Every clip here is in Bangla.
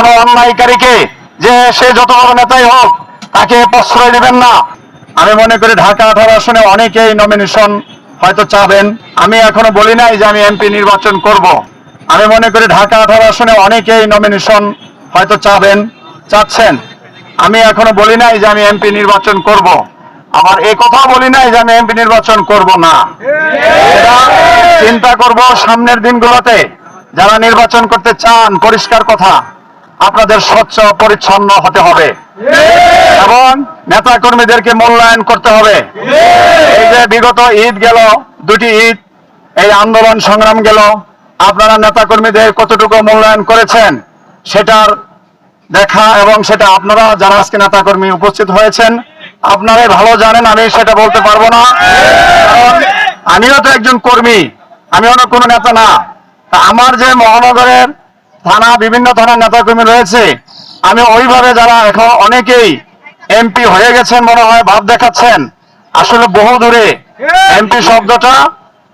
কোন অন্যায়কারীকে যে সে যত বড় নেতাই হোক তাকে প্রশ্রয় দিবেন না। আমি মনে করি ঢাকা আঠারো আসনে অনেকেই নমিনেশন হয়তো চাবেন। আমি এখনও বলি নাই যে আমি এমপি নির্বাচন করব। আমি মনে করি ঢাকা আঠারো আসনে অনেকেই নমিনেশন হয়তো চাবেন, চাচ্ছেন। আমি এখনও বলি নাই যে আমি এমপি নির্বাচন করব। আমার এই কথা বলি নাই যে আমি এমপি নির্বাচন করব না। চিন্তা করব সামনের দিনগুলোতে যারা নির্বাচন করতে চান, পরিষ্কার কথা। আপনাদের স্বচ্ছ পরিচ্ছন্ন হতে হবে। এবং নেতা কর্মীদেরকে মূল্যায়ন করতে হবে। এই যে বিগত ঈদ গেল, দুটি ঈদ, এই আন্দোলন সংগ্রাম গেল। আপনারা নেতা কর্মীদের কতটুকু মূল্যায়ন করেছেন সেটার দেখা এবং সেটা আপনারা যারা আজকে নেতা কর্মী উপস্থিত হয়েছেন, আপনারাই ভালো জানেন, আমি সেটা বলতে পারব না। আমিও তো একজন কর্মী আমি অন্য কোনো নেতা না। আমার যে মহানগরের থানা বিভিন্ন থানার নেতা কর্মী রয়েছে। আমি ওইভাবে যারা এখন অনেকেই এমপি হয়ে গেছেন মনে হয়, ভাব দেখাচ্ছেন। আসলে বহু দূরে এমপি শব্দটা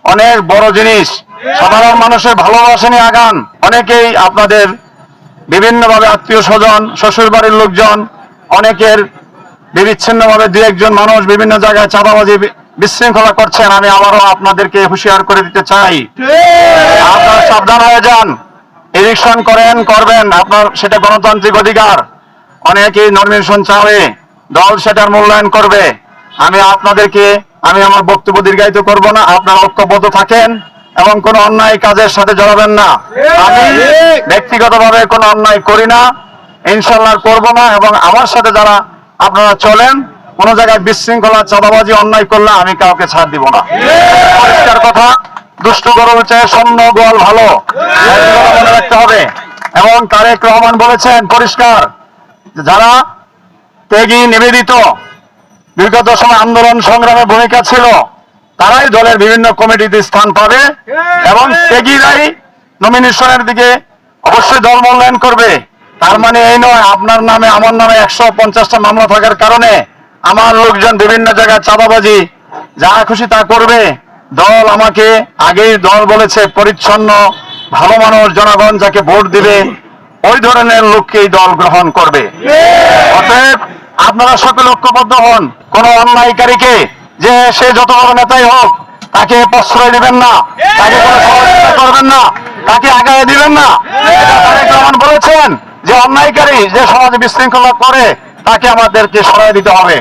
অনেক বড় জিনিস। সাধারণ মানুষের ভালোবাসা নিয়ে আগান। অনেকেই আপনাদের বিভিন্নভাবে আত্মীয় স্বজন শ্বশুর বাড়ির লোকজন, অনেকের বিচ্ছিন্নভাবে দু একজন মানুষ বিভিন্ন জায়গায় চাঁদাবাজি বিশৃঙ্খলা করছেন। আমি আবারও আপনাদেরকে হুঁশিয়ার করে দিতে চাই। আপনারা সাবধান হয়ে যান। ইলেকশন করেন, করবেন। আপনার সেটা গণতান্ত্রিক অধিকার। অনেকেই নমিনেশন চাবে, দল সেটার মূল্যায়ন করবে। আমি আপনাদেরকে, আমি আমার বক্তব্য দীর্ঘায়িত করব না, আপনারা ঐক্যবদ্ধ থাকেন এবং কোনো অন্যায় কাজের সাথে জড়াবেন না। আমি ব্যক্তিগতভাবে কোনো অন্যায় করি না ইনশাল্লাহ করব না এবং আমার সাথে যারা আপনারা চলেন, কোন জায়গায় বিশৃঙ্খলা, চাঁদাবাজি, অন্যায় করলে আমি কাউকে ছাড় দিব না। পরিষ্কার কথা দুষ্ট গরু চেয়ে স্বর্ণ গোয়াল ভালো। মনে রাখতে হবে। এবং তারেক রহমান বলেছেন পরিষ্কার যারা ত্যাগী, নিবেদিত, বিগত সময় আন্দোলন সংগ্রামে ভূমিকা ছিল, তারাই দলের বিভিন্ন কমিটিতে স্থান পাবে এবং ত্যাগীরাই নমিনেশনের দিকে অবশ্যই দল মূল্যায়ন করবে। তার মানে এই নয়, আপনার নামে, আমার নামে একশো পঞ্চাশটা মামলা থাকার কারণে আমার লোকজন বিভিন্ন জায়গায় চাঁদাবাজি, যা খুশি তা করবে। দল আমাকে আগেই দল বলেছে, পরিচ্ছন্ন, ভালো মানুষ, জনগণ যাকে ভোট দিবে, ওই ধরনের লোককেই দল গ্রহণ করবে। অতএব আপনারা সকলে ঐক্যবদ্ধ হন। কোন অন্যায়কারীকে যে সে যত বড় নেতাই হোক, তাকে প্রশ্রয় দিবেন না, তাকে করবেন না, তাকে আগায় দিবেন না। রহমান বলেছেন যে অন্যায়কারী যে সমাজে বিশৃঙ্খলা করে, তাকে আমাদেরকে সরাই দিতে হবে।